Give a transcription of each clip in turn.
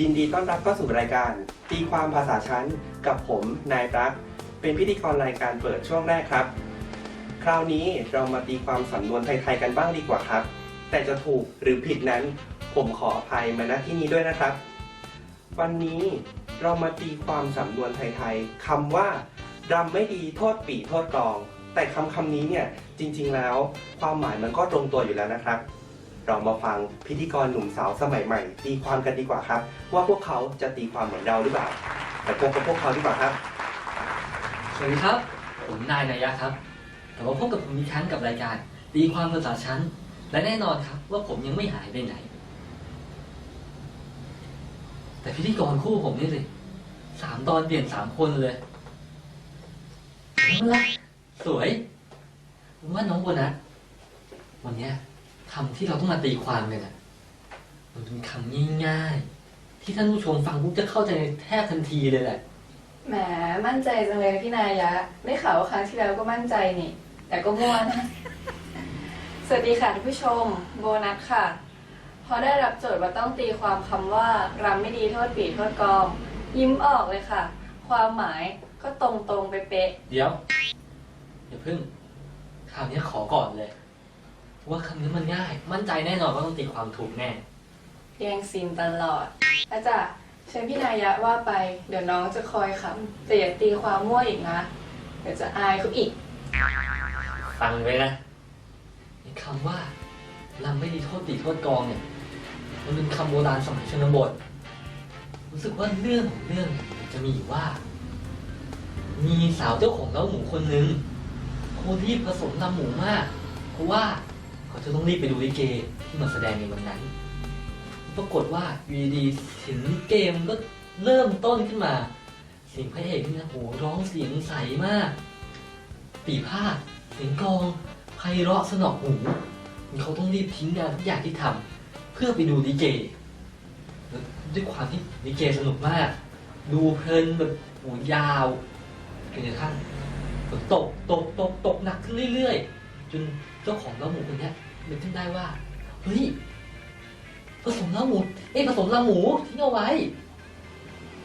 ยินดีต้อนรับเข้าสู่รายการ ตีความภาษาชั้นกับผมนายรัก เป็นพิธีกรรายการเปิดช่วงแรกครับ คราวนี้เรามาตีความสำนวนไทยๆกันบ้างดีกว่าครับ แต่จะถูกหรือผิดนั้นผมขออภัยมาณที่นี้ด้วยนะครับ วันนี้เรามาตีความสำนวนไทยๆคำว่ารำไม่ดีโทษปีโทษกอง แต่คำคำนี้เนี่ยจริงๆแล้ว ความหมายมันก็ตรงตัวอยู่แล้วนะครับ เรามาฟังพิธีกรหนุ่มสาวสมัยใหม่ ตีความกันดีกว่าครับ ว่าพวกเขาจะตีความเหมือนเราหรือเปล่าไปพบกับพวกเขาดีกว่าครับ สวัสดีครับ ผมนายนายะครับกลับมาพบกับผมอีกครั้งกับรายการ ตีความภาษาชั้น และแน่นอนครับว่าผมยังไม่หายไปไหน แต่พิธีกรคู่ผมนี่สิสามตอนเปลี่ยนสามคนเลยเอาละสวยผมว่าน้องโบนัสวันเนี้ย คำที่เราต้องมาตีความกันอะมันเป็นคำง่ายๆ ที่ท่านผู้ชมฟังปุ๊บจะเข้าใจในแทบทันทีเลยแหละ แหม มั่นใจจังเลยพี่นายะ ได้ข่าวว่าครั้งที่แล้วก็มั่นใจนี่ แต่ก็มั่วนะ สวัสดีค่ะท่านผู้ชม โบนัสค่ะ พอได้รับโจทย์ว่าต้องตีความคำว่ารำไม่ดีโทษปีโทษกอง ยิ้มออกเลยค่ะ ความหมายก็ตรงตรงๆเป๊ะ เดี๋ยว อย่าเพิ่งคำนี้ขอก่อนเลย ว่าคำนี้มันง่าย มั่นใจแน่นอนว่าต้องตีความถูกแน่ๆแย่งซีนตลอดอาจารย์เชิญพี่นายะว่าไป เดี๋ยวน้องจะคอยคำแต่อย่าตีความมั่วอีกนะ เดี๋ยวจะอายเขาอีก ฟังไว้นะไอ้คำว่าลำไม่ดีโทษตีโทษกองเนี่ย มันเป็นคำโบราณสมัยชนบท รู้สึกว่าเรื่องของเรื่องเนี่ยจะมีอยู่ว่า มีสาวเจ้าของเล้าหมูคนหนึ่งเขารีบผสมลำหมูมากเพราะว่า เขาจะต้องรีบไปดูลิเกที่มาแสดงในวันนั้น ปรากฏว่าอยู่ดีๆเห็นลิเกมก็เริ่มต้นขึ้นมา เสียงพระเอกนี่นะโหร้องเสียงใสมาก ปีพาดเสียงกลองไพเราะสนอกหูเขาต้องรีบทิ้งงานทุกอย่างที่ทำเพื่อไปดูลิเกด้วยความที่ลิเกสนุกมาก ดูเพลินแบบโหยาวจนกระทั่งฝนตกตกตกตกหนักขึ้นเรื่อยๆ จน เจ้าของเล้าหมูคนนี้นึกขึ้นได้ว่า เฮ้ย ผสมเล้าหมู เอ้ผสมลำหมูทิ้งเอาไว้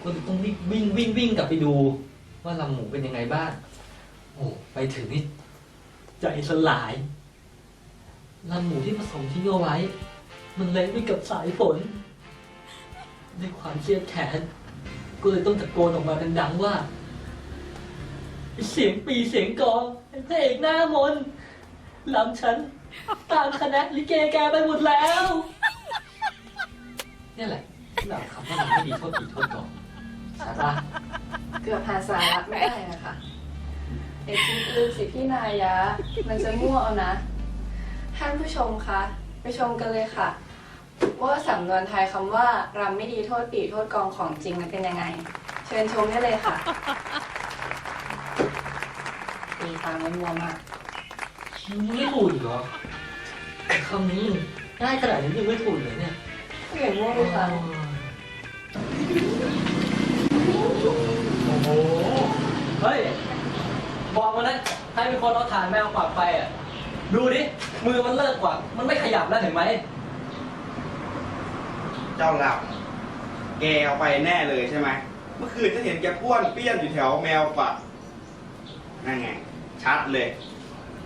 ก็ต้องรีบวิ่งวิ่งวิ่งกลับไปดู ว่าลำหมูเป็นยังไงบ้าง โอ้ไปถึงนี่ใจสลายลำหมูที่ผสมทิ้งเอาไว้ มันเละไปกับสายฝนด้วยความเครียดแค้นก็เลยต้องตะโกนออกมาดังๆว่า เสียงปีเสียงกองไอ้พระเอกหน้ามนต์ ลำฉัน ตามคณะลิเกแกไปหมดแล้ว เนี่ยแหละที่เราคำว่ามันไม่ดีโทษปีโทษกองสาระเกือบหาสาระไม่ได้นะคะเอกลืมสิพี่นายะ มันจะมั่วเอานะท่านผู้ชมคะไปชมกันเลยค่ะ ว่าสำนวนไทยคำว่ารำไม่ดีโทษปีโทษกองของจริงมันเป็นยังไง เชิญชมได้เลยค่ะตีตามไม่มัวมาก ยังไม่ถูกอีกเหรอคำนี้ง่ายขนาดนี้ยังไม่ถูกเลยเนี่ยเปลี่ยนมั่วไปฟังโอ้โห เฮ้ย บอกมานะใครเป็นคนเอาถ่านแมวกวักไปอะ ดูดิ มือมันเลิกกวักมันไม่ขยับแล้วเห็นไหม เจ้าหลับ แกเอาไปแน่เลยใช่ไหม เมื่อคืนฉันเห็นแกป้วนเปี้ยนอยู่แถวแมวปักนั่นไง ชัดเลย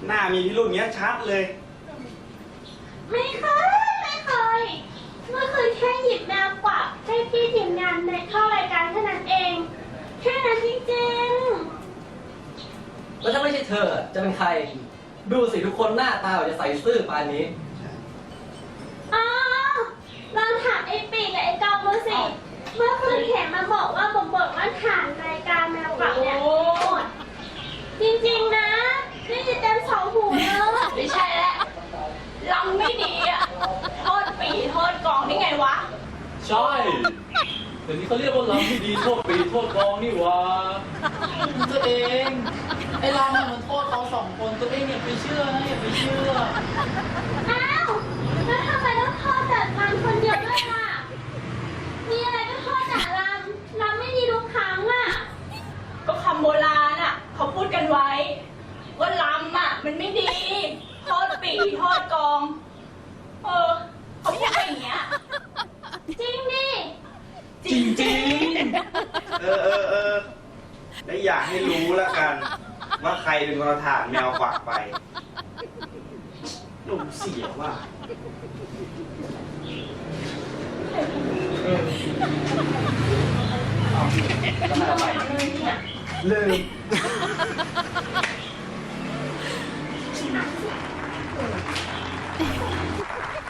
หน้ามีพิรุษเงี้ยชัดเลย ไม่เคย ไม่เคย เมื่อคืนแค่หยิบแมวกวักให้พี่ทีมงานในเข้ารายการเท่านั้นเอง แค่นั้นจริงแล้วถ้าไม่ใช่เธอจะเป็นใคร ดูสิทุกคนหน้าตาจะใส่ซื่อปานนี้ ๆอ๋อลองถามไอ้ปีกับไอ้กองดูสิ เมื่อคืนเข็มมาบอกว่าบอกบอกว่าฐานรายการแมวกวักเนี่ยหมดจริงๆนะได้ยินเต็มสองหูเลย ไม่ใช่แล้วลำไม่ดีอะโทษปีโทษกองนี่ไงวะ ใช่ เขาเรียกว่าลำที่ดีโทษปีโทษกองนี่หวะตัวเองไอ้เราเนี่ยมันโทษเขาสองคนตัวเองอย่าไปเชื่อนะอย่าไปเชื่อ อ้าวแล้วทำไมต้องโทษแต่ลำคนเดียวด้วยล่ะ มีอะไรก็โทษแต่ลำลำไม่ดีทุกครั้งอะ ก็คำโบราณอะเขาพูดกันไว้ ว่าลำอะมันไม่ดี โทษปีโทษกอง เออเขาพูดไปอย่างเงี้ย จริงดิ จริงจริง เออเออเออและ อยากให้รู้แล้วกัน ว่าใครเป็นคนเอาถ่านแมวกวักไปหนุ่มเสียว่ะเลย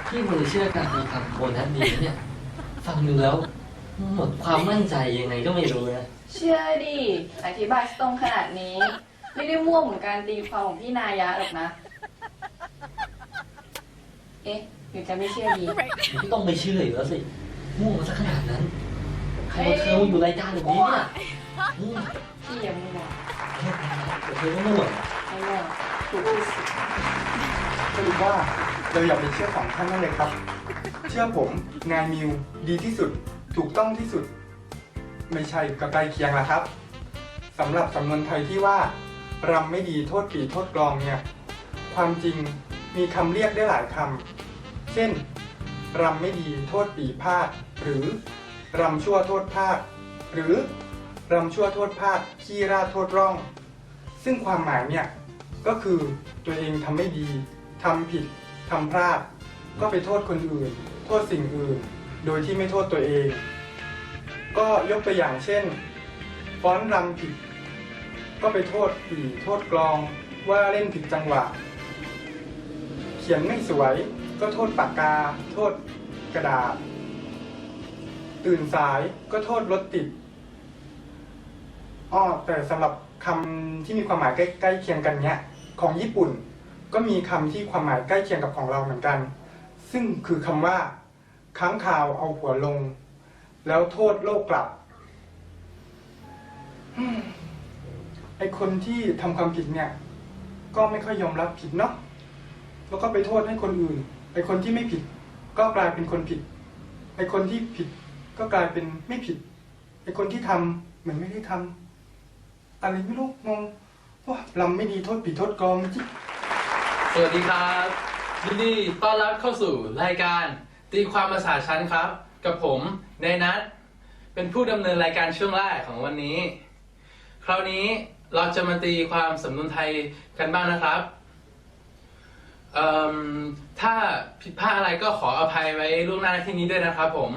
พี่มือเชื่อการมีคำโบนัสดีนะเนี่ย ฟังดูแล้ว หมดความมั่นใจยังไงก็ไม่รู้นะ เชื่อดิ อธิบายตรงขนาดนี้ ไม่ได้ม่วงเหมือนการตีความของพี่นายะหรอกนะ เอ๊ะหรือจะไม่เชื่อดี พี่ต้องไปเชื่ออยู่แล้วสิม่วงมาสักขนาดนั้น ใครมาเธอมาอยู่รายการแบบนี้เนี่ยอืมพี่อย่ามัวเดี๋ยวเธอต้องม่วงไม่มัวถูกที่สุดสรุปว่าเราอย่าไปเชื่อของท่านนั่นเลยครับ เชื่อผมนายมิว ดีที่สุด ถูกต้องที่สุด ไม่ใช่ก็ใกล้เคียงละครับสำหรับสำนวนไทยที่ว่ารำไม่ดีโทษปีโทษกลองเนี่ยความจริงมีคำเรียกได้หลายคำเช่นรำไม่ดีโทษปีพลาดหรือรำชั่วโทษพลาดหรือรำชั่วโทษพลาดขี้ราดโทษร่อง ซึ่งความหมายเนี่ยก็คือตัวเองทำไม่ดีทำผิดทำพลาด ก็ไปโทษคนอื่น โทษสิ่งอื่น โดยที่ไม่โทษตัวเอง ก็ยกตัวอย่างเช่น ฟ้อนรำผิด ก็ไปโทษปีโทษกลองว่าเล่นผิดจังหวะ เขียนไม่สวยก็โทษปากกา โทษกระดาษ ตื่นสายก็โทษรถติดอ้อแต่สำหรับคำที่มีความหมายใกล้ๆเคียงกันเนี้ยของญี่ปุ่น ก็มีคำที่ความหมายใกล้เคียงกับของเราเหมือนกัน ซึ่งคือคำว่าค้างคาวเอาหัวลง แล้วโทษโลกกลับไอคนที่ทำความผิดเนี่ย ก็ไม่ค่อยยอมรับผิดเนาะแล้วก็ไปโทษให้คนอื่น ไอคนที่ไม่ผิด ก็กลายเป็นคนผิด ไอคนที่ผิด ก็กลายเป็นไม่ผิด ไอคนที่ทำเหมือนไม่ได้ทำอะไรไม่รู้งงว่าลำไม่ดีโทษผิดโทษกองจิสวัสดีครับยินดีต้อนรับเข้าสู่รายการ ตีความภาษาชั้นครับ กับผมในนัทเป็นผู้ดำเนินรายการช่วงแรกของวันนี้ คราวนี้เราจะมาตีความสำนวนไทยกันบ้างนะครับถ้าผิดพลาดอะไรก็ขออภัยไว้ล่วงหน้าที่นี้ด้วยนะครับผม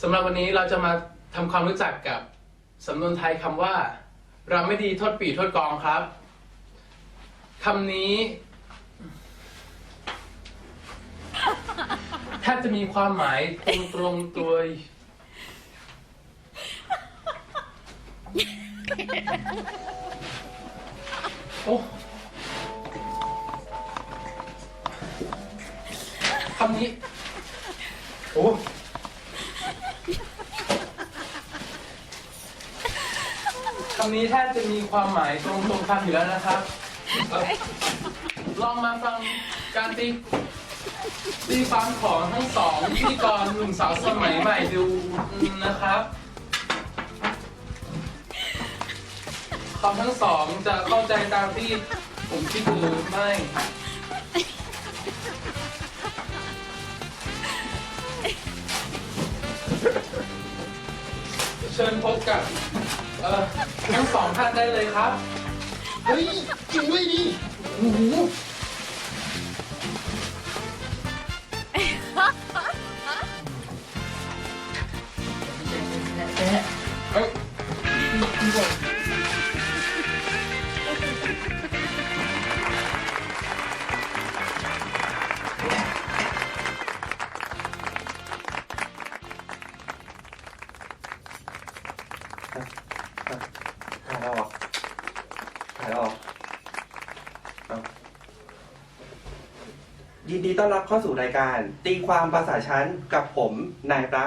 สำหรับวันนี้เราจะมาทำความรู้จักกับสำนวนไทยคำว่า เราไม่ดีโทษปีโทษกองครับคำนี้ แทบจะมีความหมายตรงตรงๆตัวโอ้คำนี้โอ้คำนี้แทบจะมีความหมายตรงตรงๆคำอยู่แล้วนะครับเอ่อลองมาฟังการตี ตีความของทั้งสองพิธีกรหนุ่มสาวสมัยใหม่ดูนะครับเขาทั้งสองจะเข้าใจตามที่ผมคิดหรือไม่ เชิญพบกับเอ่อทั้งสองท่านได้เลยครับ เฮ้ยจริงด้วยดิโอ้โห ยินดีต้อนรับเข้าสู่รายการ ตีความภาษาชั้นกับผมนายปลั๊ก